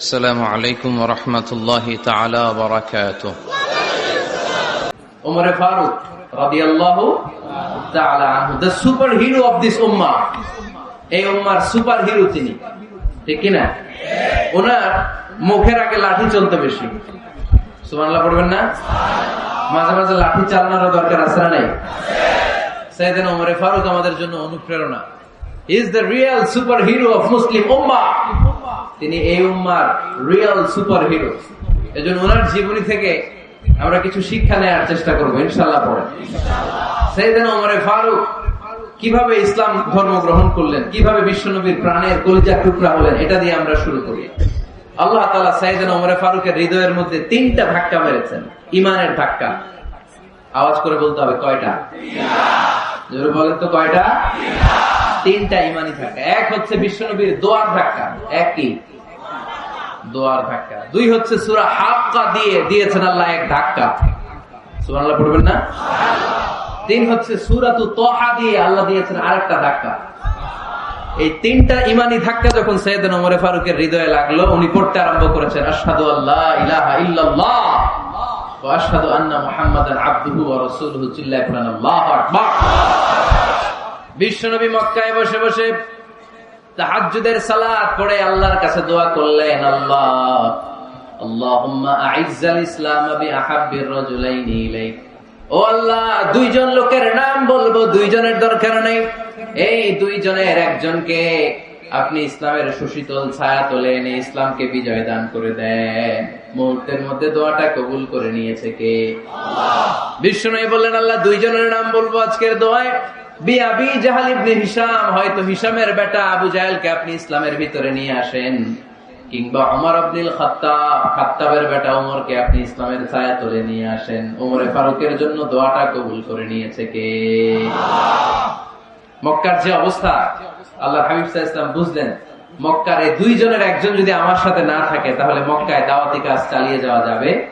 السلام عليكم ورحمة الله تعالى وبركاته Umar Farooq radiyallahu ta'ala anhu the superhero of this ummah এই উম্মার super hero তিনি ঠিক কিনা ওনার মুখের আগে লাঠি চলতে বেশি সুবহানাল্লাহ পড়বেন না মাঝে মাঝে লাঠি চালানোর দরকার আছে না নাই সাইয়েদনা ওমর ফারুক আমাদের জন্য অনুপ্রেরণা is the real superhero of Muslim ummah তিনি এই উম্মার রিয়েল সুপার হিরো এজন্য ওনার জীবনী থেকে আমরা কিছু শিক্ষা নেওয়ার চেষ্টা করব ইনশাল্লাহ পরে। সেইদিন ওমরে ফারুক কীভাবে ইসলাম ধর্ম গ্রহণ করলেন, কীভাবে বিশ্বনবীর প্রাণের কলিজা টুকরা হলেন, এটা দিয়ে আমরা শুরু করি। আল্লাহ তালা সাইদিন ওমরে ফারুকের হৃদয়ের মধ্যে তিনটা ধাক্কা মেরেছেন ইমানের ধাক্কা। আওয়াজ করে বলতে হবে, কয়টা? বলেন তো, কয়টা? তিনটা ইমানি ধাক্কা। এক হচ্ছে বিশ্বনবীর দোয়ার ধাক্কা। এক কি? দোয়ার ধাক্কা। দুই হচ্ছে সুরা হাক্কা দিয়ে দিয়েছেন আল্লাহ এক ধাক্কা। সুরাল্লাহ পড়বেন না? তিন হচ্ছে সুরাতু তোহা দিয়ে আল্লাহ দিয়েছেন আরেকটা ধাক্কা। এই তিনটা ইমানি ধাক্কা যখন সৈয়দ ওমরে ফারুকের হৃদয়ে লাগল, উনি পড়তে আরম্ভ করেছেন, আশহাদু আল্লাহ ইলাহা ইল্লাল্লাহ আশহাদু আন্না মুহাম্মাদান আবদুহু ওয়া রাসূলুহু চিল্লায় আল্লাহু আকবার। বিশ্বনবী মক্কায় বসে বসে তাহাজ্জুদের সালাত পড়ে আল্লাহর কাছে দোয়া করলেন, আল্লাহ ও আল্লাহ, দুইজন লোকের নাম বলব, দুইজনের দরকার নেই। এই দুইজনের একজনকে আপনি ইসলামের সুশীতল ছায়া তোলে এনে ইসলামকে বিজয় দান করে দেন। মুহূর্তের মধ্যে দোয়াটা কবুল করে নিয়েছে কে? বিষ্ণু বললেন, আল্লাহ, দুইজনের নাম বলব আজকের দোয়ায়। ফারুকের জন্য দোয়াটা কবুল করে নিয়েছে কে? মক্কার যে অবস্থা আল্লাহ হাবিব ইসলাম বুঝলেন, মক্কার এই দুইজনের একজন যদি আমার সাথে না থাকে, তাহলে মক্কায় দাওয়াতি কাজ চালিয়ে যাওয়া যাবে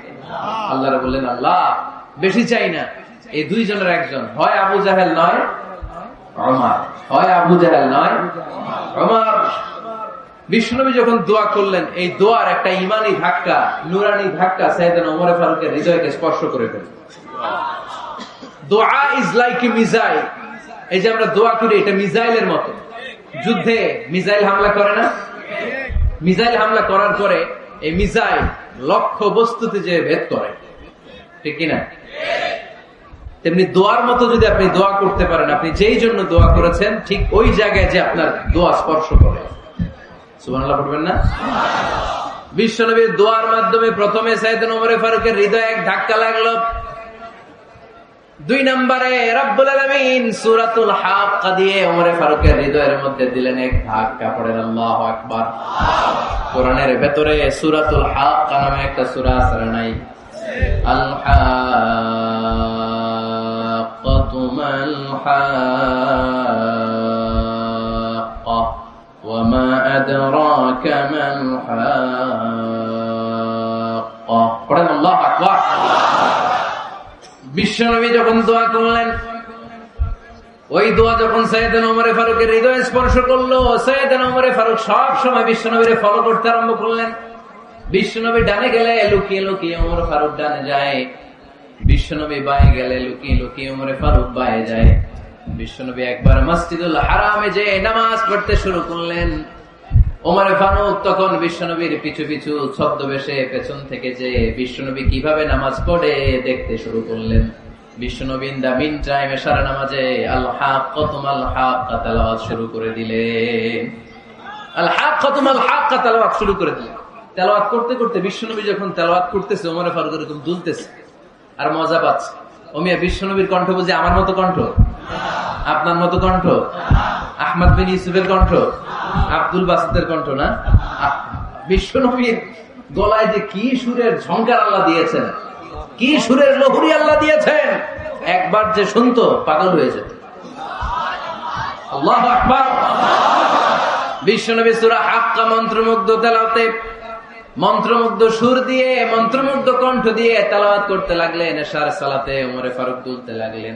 আল্লাহ বললেন, আল্লাহ, বেশি চাই না। এই দুইজনের একজন, হয় আবু জাহেল নয় অমার। অমার। বিষ্ণবী যখন দোয়া করলেন, এই দোয়ার একটা ইমানি ধাক্কা, নুরানি ধাক্কা সাইদান ওমরে ফারুকের হৃদয়কে স্পর্শ করে ফেল। দোয়া ইজ লাইক মিজাইল এই যে আমরা দোয়া করি, এটা মিজাইলের মতো। যুদ্ধে মিজাইল হামলা করে না? মিজাইল হামলা করার পরে এই মিজাইল লক্ষ্য বস্তুতে যে ভেদ করে। ঠিক কিনা? তেমনি দোয়ার মতো যদি আপনি দোয়া করতে পারেন, আপনি যেই জন্য দোয়া করেছেন, ঠিক ওই জায়গায় যে আপনার দোয়া স্পর্শ করে। দোয়ার মাধ্যমে প্রথমে ফারুকের এক ধাক্কা লাগল। দুই নম্বরে সূরাতুল হাক্কা দিয়ে ওমরে ফারুকের হৃদয়ের মধ্যে দিলেন এক ধাক্কা। পড়েন, আল্লাহু আকবার। কোরআনের ভেতরে সুরাতুল হাক্কা নামে একটা সুরা নাই? আল হাক্কাতু ওয়া মা আদরাকা মাল হাক্কা পড়েন, আল্লাহু আকবার। বিশ্বনবী যখন দোয়া করলেন, ওই দোয়া যখন সৈয়দান ওমরে ফারুকের হৃদয় স্পর্শ করল, সৈয়দান ওমরে ফারুক সব সময় বিশ্বনবীর ফলো করতে আরম্ভ করলেন। বিশ্বনবী ডানে গেলে লুকিয়ে লুকিয়ে ওমর ফারুক ডানে যায়। বিশ্বনবী বায়ে গেলে লুকিয়ে লুকিয়ে ওমরে ফারুক বায়ে যায়। বিশ্বনবী একবার মসজিদুল হারামে যে নামাজ পড়তে শুরু করলেন, ওমরে ফারুক তখন বিশ্বনবীর পিছু পিছু ছদ্মবেশে পেছন থেকে যে বিশ্বনবী কীভাবে নামাজ পড়ে দেখতে শুরু করলেন। তালাওয়াত করতে করতে যখন তেলাওয়াত করতেছে, ওমরে আর মজা পাচ্ছে। ওমিয়া বিশ্বনবীর কণ্ঠ বুঝে আমার মতো কণ্ঠ? আপনার মতো কণ্ঠ? আহমদ বিন ইউসুফের কণ্ঠ? আব্দুল বাসিদের কণ্ঠ না? বিশ্বনবীর গলায় যে কি সুরের ঝঙ্কার আল্লাহ দিয়েছেন, কি সুরের লহুরি আল্লাহ দিয়েছেন, একবার যে শুনতো পাগল হয়ে যেত। আল্লাহ সুরা হাক্কা মন্ত্রমুগ্ধ তেলাতে মন্ত্রমুগ্ধ সুর দিয়ে, মন্ত্রমুগ্ধ কণ্ঠ দিয়ে তেলাওয়াত করতে লাগলেন, এশার সালাতে ওমরে ফারুক তুলতে লাগলেন।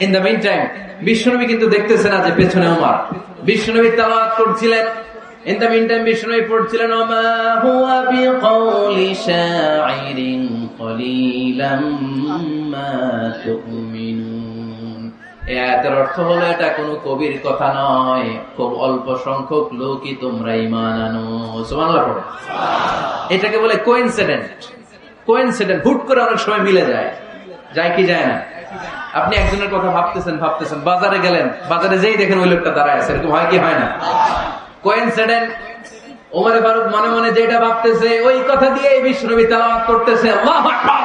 ইন দ্য মিন টাইম বিশ্বনবী কিন্তু দেখতেছে না যে পেছনে ওমার বিশ্বনবী তালাওয়াত করছিলেন। ইন দ্য মিন টাইম বিশ্বনবী পড়ছিলেন, ওমা হুয়া বিকাউলি শাইরিন কলিলাম মা তুমিনুন। এই অর্থ হলো, এটা কোনো কবির কথা নয়। খুব অল্প সংখ্যক লোকই তোমরা ইমান আনো। সুবহানাল্লাহ পড়ো। এটাকে বলে কোইন্সিডেন্ট কোইন্সিডেন্ট হুট করে অনেক সময় মিলে যায়। যায় কি যায় না? আপনি একজনের কথা ভাবতেছেন ভাবতেছেন, বাজারে গেলেন, বাজারে যেই দেখেন ওই লোকটা দাঁড়ায় আছে, এরকম হয় কি, হয় না? কোইন্সিডেন্ট ওমরে ফারুক মনে মনে যেটা ভাবতেছে, ওই কথা দিয়ে বিষ্ণুনবী তেলাওয়াত করতেছে আকবার।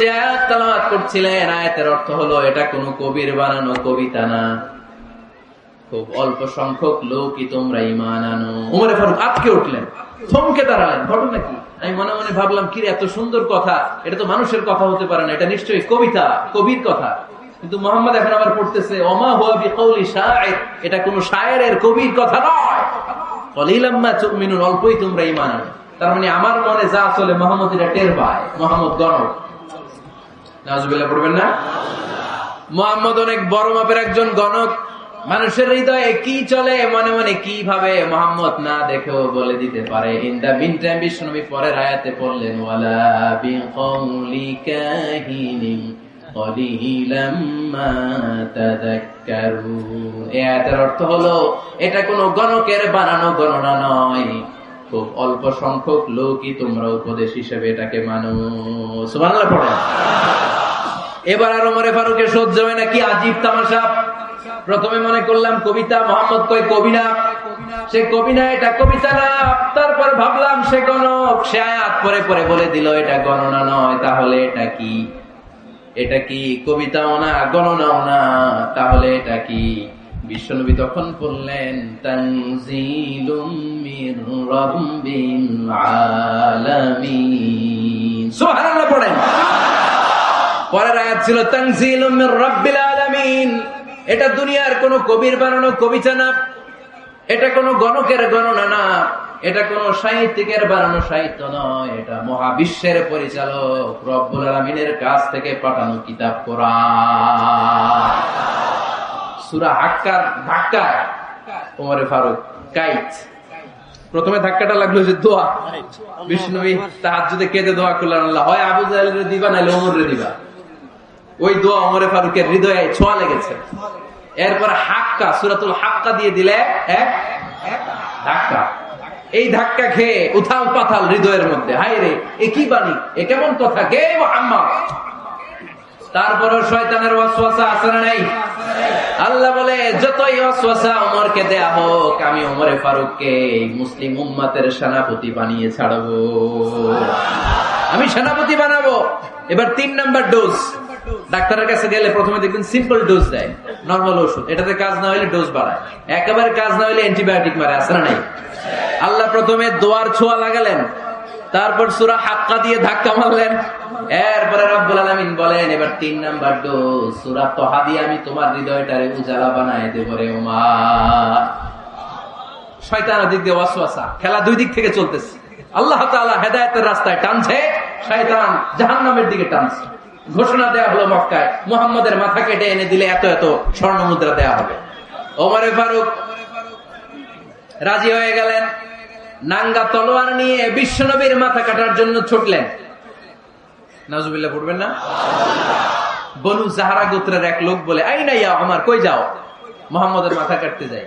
যে আয়াত তেলাওয়াত করছিলেন, আয়াতের অর্থ হলো, এটা কোনো কবির বানানো কবিতা না। খুব অল্প সংখ্যক লোকই তোমরা ইমান আনো। উমরে ফারুক আটকে উঠলেন। থমকে দাঁড়ালেন। ঘটনা কি? আমি মনে মনে ভাবলাম কি এত সুন্দর কথা। এটা তো মানুষের কথা হতে পারে না। এটা নিশ্চয়ই কবিতা, কবির কথা। কিন্তু মোহাম্মদ এখন আবার পড়তেছে অমা এটা শায়ের কবির কথা নয়। অল্পই তোমরা ইমান তার মানে আমার মনে যা চলে, মোহাম্মদ এটা টের পায়, মোহাম্মদ গণক। পড়বেন না? মোহাম্মদ অনেক বড় মাপের একজন গণক। মানুষের হৃদয়ে কি চলে, মনে মনে কি ভাবে মোহাম্মদ না দেখেও বলে দিতে পারে। ইন দা টাইম পরের আয়াতে পড়লেন অর্থ হলো, এটা কোনো গণকের বানানো গণনা নয়। খুব অল্প সংখ্যক লোকই তোমরা উপদেশ হিসেবে এটাকে মানো। পড়ো। এবার আর ওমরে ফারুকের সহ্য হয় না কি আজীব তামাশা। প্রথমে মনে করলাম কবিতা, মোহাম্মদ কই কবি না সে কবি না এটা কবিতা না, তারপর ভাবলাম সে গণক। সে আয়াত পরে পরে বলে দিল, এটা গণনা নয়, তাহলে এটা কি? এটা কি কবিতাও না, গণনাও না, তাহলে এটা কি? বিশ্বনবী তখন বললেন পরের আয়াত ছিল রাব্বিল আলামিন। এটা দুনিয়ার কোন কবির বানানো কবিতা না এটা কোন গণকের গণনা না, এটা কোন সাহিত্যিকের বানানো সাহিত্য নয়, এটা মহাবিশ্বের পরিচালক রব্বুল আলমিনের কাছ থেকে পাঠানো কিতাব কোরআন। সুরা হাক্কার ধাক্কা, ওমরে ফারুক, কাইট। প্রথমে ধাক্কাটা লাগল যে দোয়া। বিষ্ণুবী তাহার যদি কেঁদে দোয়া করলেন, আল্লাহ হয় আবু জাহেলের দিবা নাহলে ওমরে দিবা। ওই দোয়া ওমরে ফারুকের হৃদয়ে ছোঁয়া লেগেছে। এরপর হাক্কা, সুরাতুল হাক্কা দিয়ে দিলে ধাক্কা। এই ধাক্কা খেয়ে উথাল পাথাল হৃদয়ের মধ্যে হাই রে, এ কি বাণী? এ কেমন কথা? কে মোহাম্মদ? তারপরও শয়তানের ওয়াসওয়াসা আছে না নাই? আল্লাহ বলে, যতই ওয়াসওয়াসা ওমরকে দেয়া হোক, আমি ওমরে ফারুককে মুসলিম উম্মাতের সেনাপতি বানিয়ে ছাড়বো। আমি সেনাপতি বানাবো। এবার তিন নাম্বার ডোজ ডাক্তারের কাছে গেলে প্রথমে দেখবেন সিম্পল ডোজ দেয় নর্মাল ওষুধ। এটাতে কাজ না হলে ডোজ বাড়ায়। একেবারে কাজ না হলে অ্যান্টিবায়োটিক মারে আসে না নাই? আল্লাহ প্রথমে দোয়ার ছোঁয়া লাগালেন, তারপর সুরা হাক্কা দিয়ে ধাক্কা মারলেন। এরপরে রব্বুল আলামিন বলেন, এবার তিন নাম্বার ডোজ সুরা তহা দিয়ে আমি তোমার হৃদয়টারে উজালা বানায় দেব রে ওমার শয়তান দিক দিয়ে ওয়াসওয়াসা, খেলা দুই দিক থেকে চলতেছে। আল্লাহ তাআলা হেদায়েতের রাস্তায় টানছে, শয়তান জাহান্নামের দিকে টানছে। ঘোষণা দেয়া হলো মক্কায়। মোহাম্মদের মাথা কেটে এনে দিলে এত এত স্বর্ণ মুদ্রা দেয়া হবে। ওমরে ফারুক রাজি হয়ে গেলেন। নাঙ্গা তলোয়ার নিয়ে বিশ্বনবীর মাথা কাটার জন্য ছুটলেন। নাজুবিল্লাহ পড়বেন না? বনু জাহারা গোত্রের এক লোক বলে আই না আমার কই যাও? মোহাম্মদের মাথা কাটতে যাই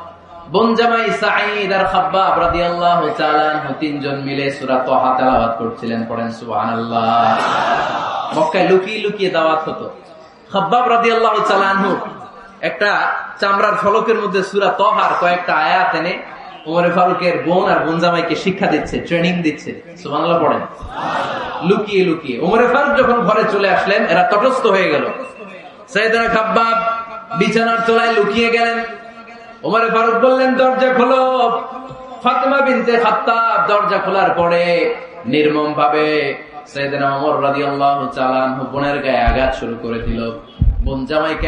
বনজামাই সাঈদ আর খাব্বাব রাদিয়াল্লাহু তাআলা তিনজন মিলে সূরা তাহা তেলাওয়াত করছিলেন, পড়েন সুবহানাল্লাহ। মক্কায় লুকিয়ে লুকিয়ে দাওয়াত হতো। খাব্বাব রাদিয়াল্লাহু তাআলা একটা চামড়ার ফলকের মধ্যে সূরা তাহার কয়েকটা আয়াত এনে ওমরে ফারুকের বোন আর বনজামাইকে শিক্ষা দিচ্ছে ট্রেনিং দিচ্ছে। সুবহানাল্লাহ পড়েন। লুকিয়ে লুকিয়ে ওমরে ফারুক যখন ঘরে চলে আসলেন, এরা তটস্থ হয়ে গেল। সাইদানা খাব্বাব বিছানার তলায় লুকিয়ে গেলেন। ওমরে ফারুক বললেন, দরজা খোলো। ফাতেমা বিনতে খাত্তাব, দরজা খোলার পরে নির্মম ভাবে বোনের গায়ে আঘাত শুরু করে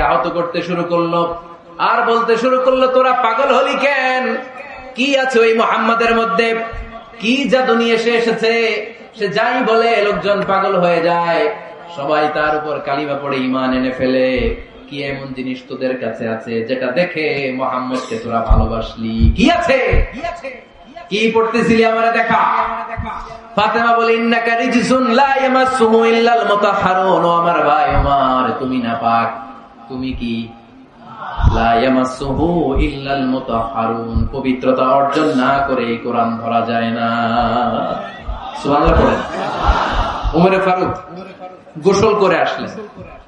আহত করতে শুরু করল। আর বলতে শুরু করল, তোরা পাগল হলি কি আছে ওই মোহাম্মদের মধ্যে? কি জাদু নিয়ে সে এসেছে? সে যাই বলে, লোকজন পাগল হয়ে যায়। সবাই তার উপর কালিমা পড়ে ইমান এনে ফেলে। কি এমন জিনিস তোদের কাছে আছে যেটা দেখে মোহাম্মদকে তোরা ভালোবাসলি? কি আছে? কি পড়তেছিলি আমার দেখা? পবিত্রতা অর্জন না করে কোরআন ধরা যায় না। সুবহানাল্লাহ ফারুক, গোসল করে আসলেন।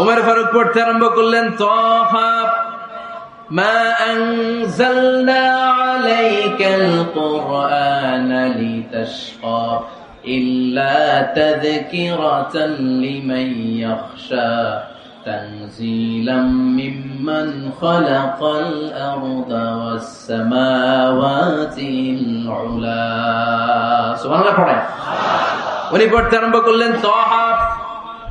উমের ফারুক পড়তে আরম্ভ করলেন তহা ما أنزلنا عليك القرآن لتشقى إلا تذكرة لمن يخشى تنزيلا ممن خلق الأرض والسماوات العلا سبحان الله পড়েন উনি পড়তে আরম্ভ করলেন তহা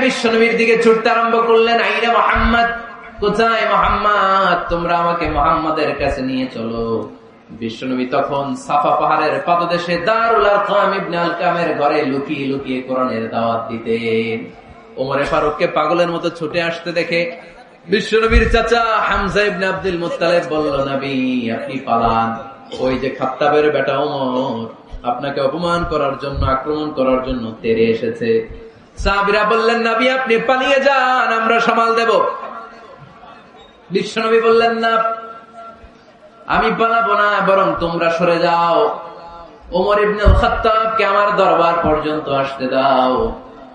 বিশ্বনবীর দিকে ছুটতে আরম্ভ করলেন মোহাম্মদ, কোথায় মোহাম্মদ? তোমরা আমাকে মোহাম্মদের কাছে নিয়ে চলো। বিশ্বনবী তখন সাফা পাহাড়ের পাদদেশে দারুল ইবনে আলকামের ঘরে লুকিয়ে লুকিয়ে কোরআনের দাওয়াত দিতেন। ওমরে ফারুককে পাগলের মতো ছুটে আসতে দেখে বিশ্বনবীর চাচা হামজা ইবনে আব্দুল মুত্তালিব বলল, নবী, আপনি পালান। ওই যে খাত্তাবের বেটা ওমর আপনাকে অপমান করার জন্য, আক্রমণ করার জন্য তেরে এসেছে। সাহাবীরা বললেন, নবী, আপনি পালিয়ে যান, আমরা সামাল দেব। বিশ্বনবী বললেন, না, আমি পালাবো না, বরং তোমরা সরে যাও। ওমর ইবনে খাত্তাবকে আমার দরবার পর্যন্ত আসতে দাও।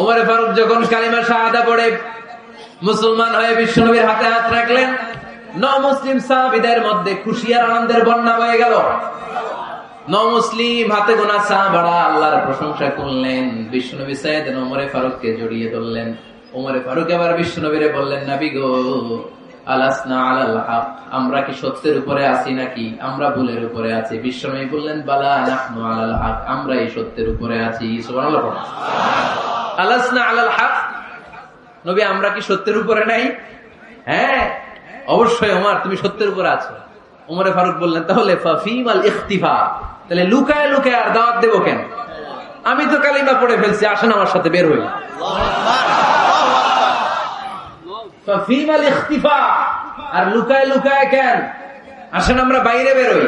ওমরে ফারুক যখন কালিমা শাহাদা পড়ে, মুসলমান হয়ে বিশ্বনবীর হাতে হাত রাখলেন ন মুসলিম সাহাবিদের মধ্যে খুশি আর আনন্দের বন্যা হয়ে গেল। ন মুসলিম হাতে গোনা সাহাবারা আল্লাহর প্রশংসা করলেন, বিশ্বনবী সাইদ ওমরে ফারুককে জড়িয়ে ধরলেন। ওমরে ফারুক আবার বিশ্বনবীরে বললেন, নাবি গো, আলাসনা আমরা কি সত্যের উপরে আছি নাকি? আমরা ভুলের উপরে আছি। বিশ্বনবী বললেন, বালা আমরা এই সত্যের উপরে আছি। আলাসনা আলাল হক। নবী, আমরা কি সত্যের উপরে নাই? হ্যাঁ অবশ্যই ওমর, তুমি সত্যের উপরে আছো। ওমরে ফারুক বললেন, তাহলে ইখতিফা। তাহলে লুকায় লুকায় আর দাওয়াত দেবো কেন? আমি তো কালিমা পড়ে ফেলছি, আসেন আমার সাথে, বের হই। ইখতিফা। আর লুকায় লুকায় কেন? আসেন আমরা বাইরে বেরোই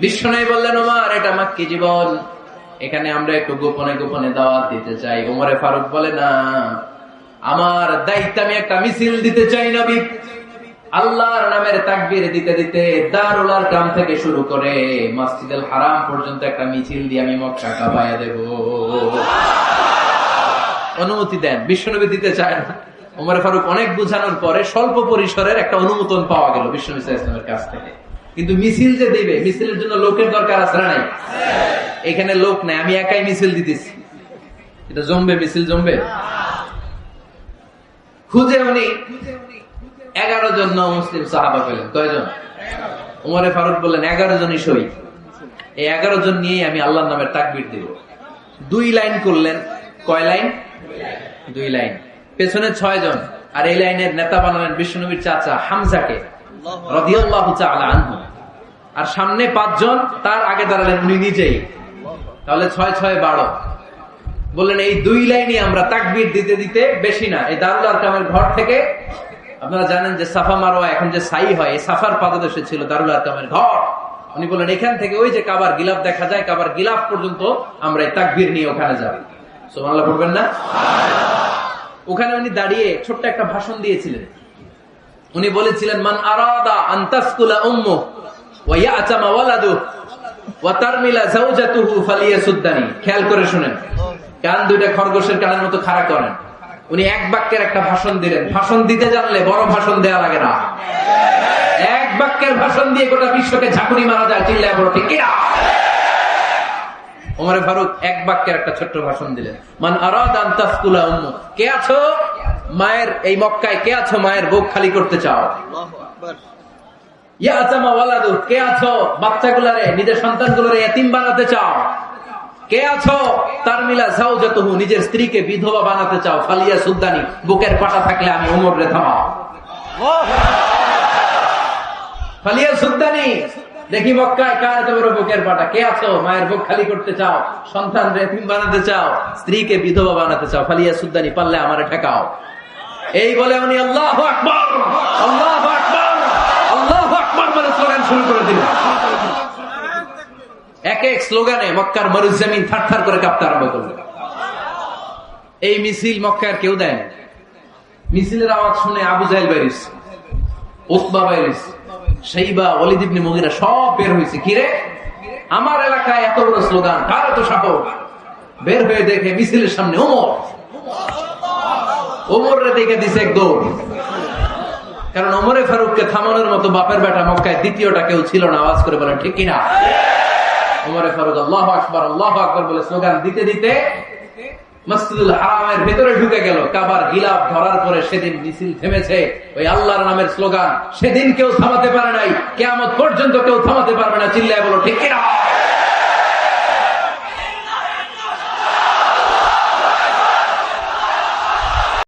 বিশ্ব নাই বললেন, ওমার, এটা মাক্কি জীবন। এখানে আমরা একটু গোপনে গোপনে দাওয়াত দিতে চাই। ওমরে ফারুক বলে, না, আমার দায়িত্ব আমি একটা মিছিল দিতে চাই নবী। আল্লাহর নামের তাকবীর দিতে দিতে দারুলার গ্রাম থেকে শুরু করে মসজিদুল হারাম পর্যন্ত একটা মিছিল দিয়ে আমি মক্কা কাবায়া দেব। অনুমতি দেন, বিশ্বনবী দিতে চায় না। ওমর ফারুক অনেক বুঝানোর পরে স্বল্প পরিসরের একটা অনুমোদন পাওয়া গেল বিশ্বনবী ওয়াসাল্লামের কাছ থেকে। কিন্তু মিছিল যে দিবে, মিছিলের জন্য লোকের দরকার আছে নাই? এখানে লোক নাই, আমি একাই মিছিল দিতেছি। এটা জমবে, মিছিল জমবে? খুঁজে উনি এগারো জন মুসলিম সাহাবা পেলেন। কয়জন? উমরে ফারুক বললেন, এগারো জনই শহীদ এই এগারো জন নিয়েই আমি আল্লাহর নামের তাকবির দিব। দুই লাইন করলেন। কয় লাইন? দুই লাইন। পেছনে ছয় জন আর এই লাইনের নেতা বানালেন বিষ্ণুনবীর চাচা হামজাকে। আর সামনে পাঁচজন, তার আগে দাঁড়ালেন উনি নিজেই। তাহলে ছয় ছয় বারো। বললেন, এই দুই লাইনে আমরা তাকবির দিতে দিতে বেশি না। এই দারুল আরকামের ঘর থেকে আপনারা জানেন যে সাফা মারোয়া এখন যে সাই হয়, এই সাফার পাদদেশে ছিল দারুল আরকামের ঘর। উনি বললেন, এখান থেকে ওই যে কাবার গিলাফ দেখা যায়, কাবার গিলাফ পর্যন্ত আমরা এই তাকবির নিয়ে ওখানে যাব। সোমাল্লাহ পড়বেন না? ওখানে উনি দাঁড়িয়ে ছোট্ট একটা ভাষণ দিয়েছিলেন। উনি বলেছিলেন, মান আরাদা আন্তাসকুলা উম্মু ওয়া ইয়াতামা ওয়ালাদু ওয়া তারমিলা যাওজাতুহু ফালিয়াসুদ্দানি। খেয়াল করে শুনেন, কান দুইটা খরগোশের কানের মতো খাড়া করেন। উনি এক বাক্যের একটা ভাষণ দিলেন। ভাষণ দিতে জানলে বড় ভাষণ দেওয়া লাগে না। এক বাক্যের ভাষণ দিয়ে গোটা বিশ্বকে ঝাঁকুনি মারা যায়, চিল্লায় বড় ঠিক ওমরে ফারুক এক বাক্যের একটা ছোট্ট ভাষণ দিলেন। মান আরাদান তাসকুলা উম্মু। কে আছো? মায়ের এই মক্কায় কে আছো মায়ের বুক খালি করতে চাও? ইয়া আচামা ওয়ালাদু কে আছো বাচ্চাগুলারে নিজের সন্তানগুলোরে এতিম বানাতে চাও? কে আছো? তার মিলা যাও যতহু নিজের স্ত্রীকে বিধবা বানাতে চাও? ফালিয়া সুদ্দানি বুকের পাটা থাকলে আমি উমর রে থামাও। ফালিয়া সুদ্দানি দেখি মক্কায় কার এত বড় বুকের পাটা? কে আছো মায়ের বুক খালি করতে চাও? সন্তান রেতিম বানাতে চাও? স্ত্রীকে বিধবা বানাতে চাও? ফালিয়া সুদ্দানি পারলে আমারে ঠেকাও। এই বলে উনি আল্লাহ আকবর আল্লাহ আকবর আল্লাহ আকবর বলে স্লোগান শুরু করে দিলেন এক এক স্লোগানে মক্কার মরুজামিন থার থার করে কাঁপতে আরম্ভ করল। এই মিছিল মক্কার কেউ দেয়। মিছিলের আওয়াজ শুনে আবু জাহেল বাইরিস উতবা বাইরিস সেইবা অলিদ ইবনে মুগিরা সব বের হয়েছে কিরে আমার এলাকায় এত বড় স্লোগান কার এত সাহস বের হয়ে দেখে মিছিলের সামনে ওমর। ওমর রে দেখে দিছে এক দৌড়। কারণ ওমরে ফারুককে থামানোর মতো বাপের বেটা মক্কায় দ্বিতীয়টা কেউ ছিল না, আওয়াজ করে বলেন ঠিক কিনা ওমরে ফারুক, আল্লাহ আকবর আল্লাহ আকবর বলে স্লোগান দিতে দিতে মসজিদুল হারামের ভেতরে ঢুকে গেল। কাবার গিলাফ ধরার পরে সেদিন কেউ থামাতে পারে নাই, কেয়ামত পর্যন্ত কেউ থামাতে পারবে না। চিল্লায় বলো ঠিক কিনা